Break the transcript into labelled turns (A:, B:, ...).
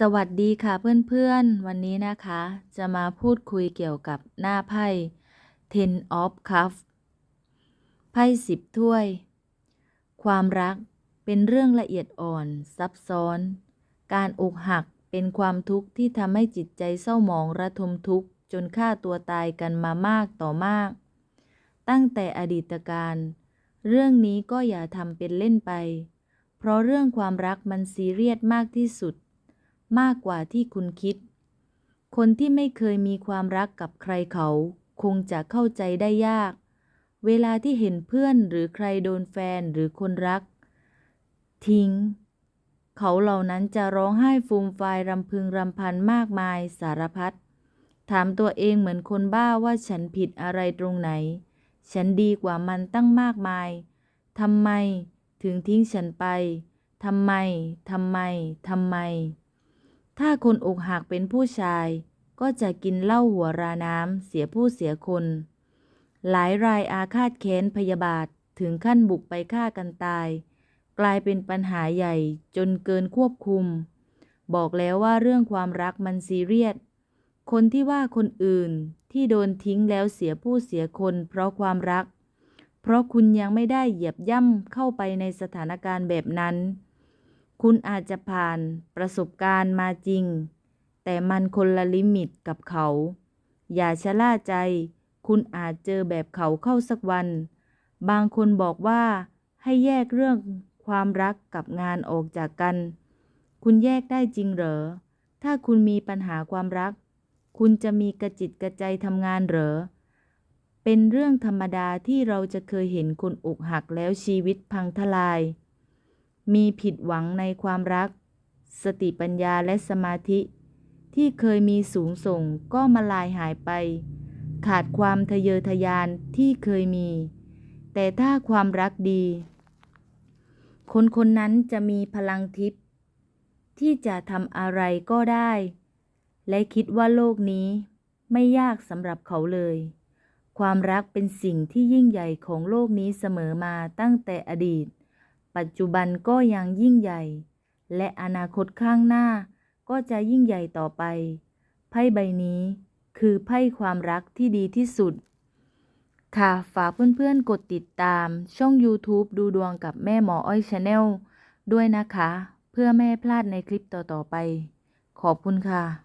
A: สวัสดีค่ะเพื่อนๆ วันนี้นะคะ จะมาพูดคุยเกี่ยวกับหน้าไพ่ Ten of Cups ไพ่สิบถ้วย ความรักเป็นเรื่องละเอียดอ่อนซับซ้อน การอกหักเป็นความทุกข์ที่ทำให้จิตใจเศร้าหมองระทมทุกข์ จนฆ่าตัวตายกันมามากต่อมาก ตั้งแต่อดีตการ เรื่องนี้ก็อย่าทำเป็นเล่นไป เพราะเรื่องความรักมันซีเรียสมากที่สุด มากกว่าที่คุณคิด คนที่ไม่เคยมีความรักกับใครเขา คงจะเข้าใจได้ยาก เวลาที่เห็นเพื่อนหรือใครโดนแฟนหรือคนรัก ทิ้ง เขาเหล่านั้นจะร้องไห้ฟูมฟายรำพึงรำพันมากมายสารพัดถามตัวเองเหมือนคนบ้าว่าฉันผิดอะไรตรงไหน ฉันดีกว่ามันตั้งมากมาย ทำไม ถึงทิ้งฉันไป ทำไม ทำไม ทำไม ถ้าคนอกหักเป็นผู้ชาย ก็จะกินเหล้าหัวราน้ำเสียผู้เสียคน หลายรายอาฆาตแค้นพยาบาทถึงขั้นบุกไปฆ่ากันตาย กลายเป็นปัญหาใหญ่จนเกินควบคุม บอกแล้วว่าเรื่องความรักมันซีเรียส คนที่ว่าคนอื่นที่โดนทิ้งแล้วเสียผู้เสียคนเพราะความรัก เพราะคุณยังไม่ได้เหยียบย่ำเข้าไปในสถานการณ์แบบนั้น คุณอาจจะผ่านประสบการณ์มาจริง แต่มันคนละลิมิตกับเขา อย่าชะล่าใจ คุณอาจเจอแบบเขาเข้าสักวัน บางคนบอกว่าให้แยกเรื่องความรักกับงานออกจากกัน คุณแยกได้จริงเหรอ ถ้าคุณมีปัญหาความรัก คุณจะมีกระจิตกระใจทำงานเหรอ เป็นเรื่องธรรมดาที่เราจะเคยเห็นคนอกหักแล้วชีวิตพังทลาย มีผิดหวังในความรัก สติปัญญาและสมาธิ ที่เคยมีสูงส่งก็มาลายหายไป ขาดความทะเยอทะยานที่เคยมี แต่ถ้าความรักดี คนคนนั้นจะมีพลังทิพย์ที่จะทำอะไรก็ได้ และคิดว่าโลกนี้ไม่ยากสำหรับเขาเลย ความรักเป็นสิ่งที่ยิ่งใหญ่ของโลกนี้เสมอมาตั้งแต่อดีต ปัจจุบันก็ยังยิ่งใหญ่ และอนาคตข้างหน้าก็จะยิ่งใหญ่ต่อไป ไพ่ใบนี้คือไพ่ความรักที่ดีที่สุด ค่ะ ฝากเพื่อนๆ กดติดตามช่อง YouTube ดูดวงกับแม่หมออ้อยชาแนลด้วยนะคะ เพื่อไม่ให้พลาดในคลิปต่อๆไป ขอบคุณค่ะ